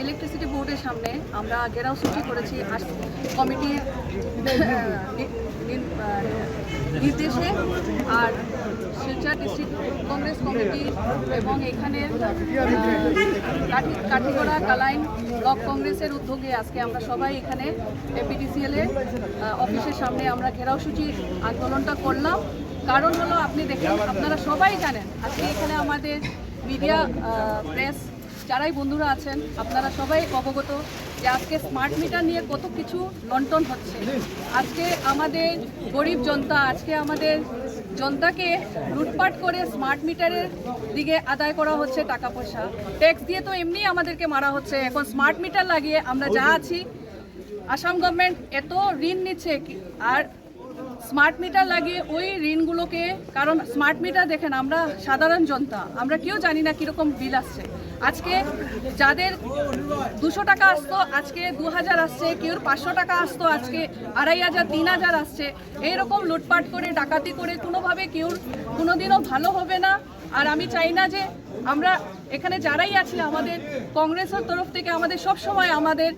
Electricity বোর্ডের সামনে আমরা ঘেরাও সূচি করেছি কমিটির নির্দেশে আর শিলচর ডিস্ট্রিক্ট কংগ্রেস কমিটি এবং এখানের কাঠিগড়া কালাইন ব্লক কংগ্রেসের উদ্যোগে আজকে আমরা সবাই এখানে এপিডিসিএল এর আহ, অফিসের সামনে আমরা ঘেরাও সূচি আন্দোলনটা করলাম। কারণ হলো আপনি দেখেন আপনারা সবাই জানেন আজকে এখানে আমাদের মিডিয়া প্রেস, যারাই বন্ধুরা আছেন, আপনারা সবাই অবগত যে আজকে স্মার্ট মিটার নিয়ে কত কিছু লন্টন হচ্ছে। আজকে আমাদের গরিব জনতা, আজকে আমাদের জনতাকে লুটপাট করে স্মার্ট মিটারের দিকে আদায় করা হচ্ছে টাকা পয়সা। ট্যাক্স দিয়ে তো এমনি আমাদেরকে মারা হচ্ছে। এখন স্মার্ট মিটার লাগিয়ে আমরা যা আছি, আসাম গভর্নমেন্ট এত ঋণ নিচ্ছে আর স্মার্ট মিটার লাগিয়ে ওই ঋণগুলোকে, কারণ স্মার্ট মিটার দেখেন, আমরা সাধারণ জনতা, আমরা কেউ জানি না কীরকম বিল আসছে। আজকে যাদের দুশো টাকা আসতো, আজকে দু হাজার আসছে, কেউর পাঁচশো টাকা আসতো, আজকে আড়াই হাজার, তিন হাজার আসছে। এইরকম লুটপাট করে, ডাকাতি করে কোনোভাবে কেউ কোনোদিনও ভালো হবে না। আর আমি চাই না যে আমরা এখানে যারাই আছি, আমাদের কংগ্রেসের তরফ থেকে আমাদের সব সময় আমাদের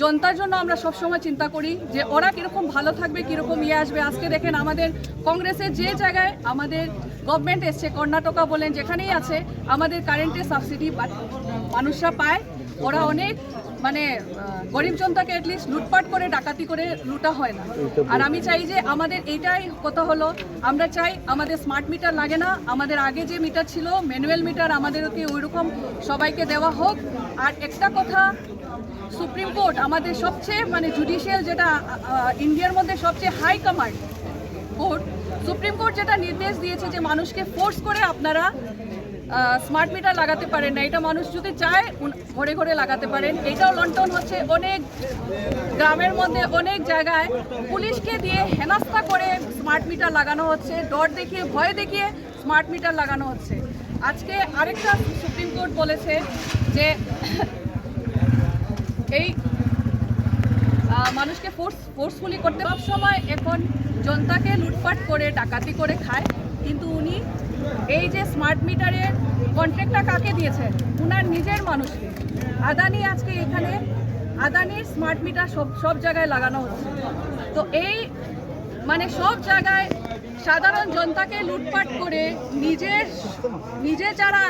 জনতার জন্য আমরা সবসময় চিন্তা করি যে ওরা কীরকম ভালো থাকবে, কীরকম ইয়ে আসবে। আজকে দেখেন আমাদের কংগ্রেসের যে জায়গায় আমাদের গভর্নমেন্ট এসছে, কর্ণাটকা বলেন যেখানেই আছে, আমাদের কারেন্টের সাবসিডি মানুষরা পায়। ওরা অনেক মানে গরিব জনতাকে অ্যাটলিস্ট লুটপাট করে, ডাকাতি করে লুটা হয় না। আর আমি চাই যে আমাদের এইটাই কথা হলো, আমরা চাই আমাদের স্মার্ট মিটার লাগে না, আমাদের আগে যে মিটার ছিল ম্যানুয়াল মিটার আমাদেরকে ওইরকম সবাইকে দেওয়া হোক। আর একটা কথা, সুপ্রিম কোর্ট আমাদের সবচেয়ে মানে জুডিশিয়াল যেটা ইন্ডিয়ার মধ্যে সবচেয়ে high command court, supreme court যেটা নির্দেশ দিয়েছে যে মানুষকে ফোর্স করে আপনারা স্মার্ট মিটার লাগাতে পারেন না। এটা মানুষ যদি চায় ঘরে ঘরে লাগাতে পারেন। এটাও লন্ডন হচ্ছে অনেক গ্রামের মধ্যে, অনেক জায়গায়। পুলিশকে দিয়ে হেনাস্তা করে স্মার্ট মিটার লাগানো হচ্ছে। ডর দেখিয়ে, ভয় দেখিয়ে স্মার্ট মিটার লাগানো হচ্ছে। আজকে আরেকটা সুপ্রিম কোর্ট বলেছে যে এই মানুষকে ফোর্স ফোর্সফুলি করতে সব সময় এখন জনতাকে লুটপাট করে, ডাকাতি করে খায়, কিন্তু উনি এই যে স্মার্ট মিটারের কন্ট্রাক্টটা কাকে দিয়েছেন উনার নিজের মানুষকে। আদানি আজকে এখানে, আদানির স্মার্ট মিটার সব সব জায়গায় লাগানো হচ্ছে। তো এই মানে সব জায়গায় সাধারণ জনতাকে লুটপাট করে নিজের, নিজে যারা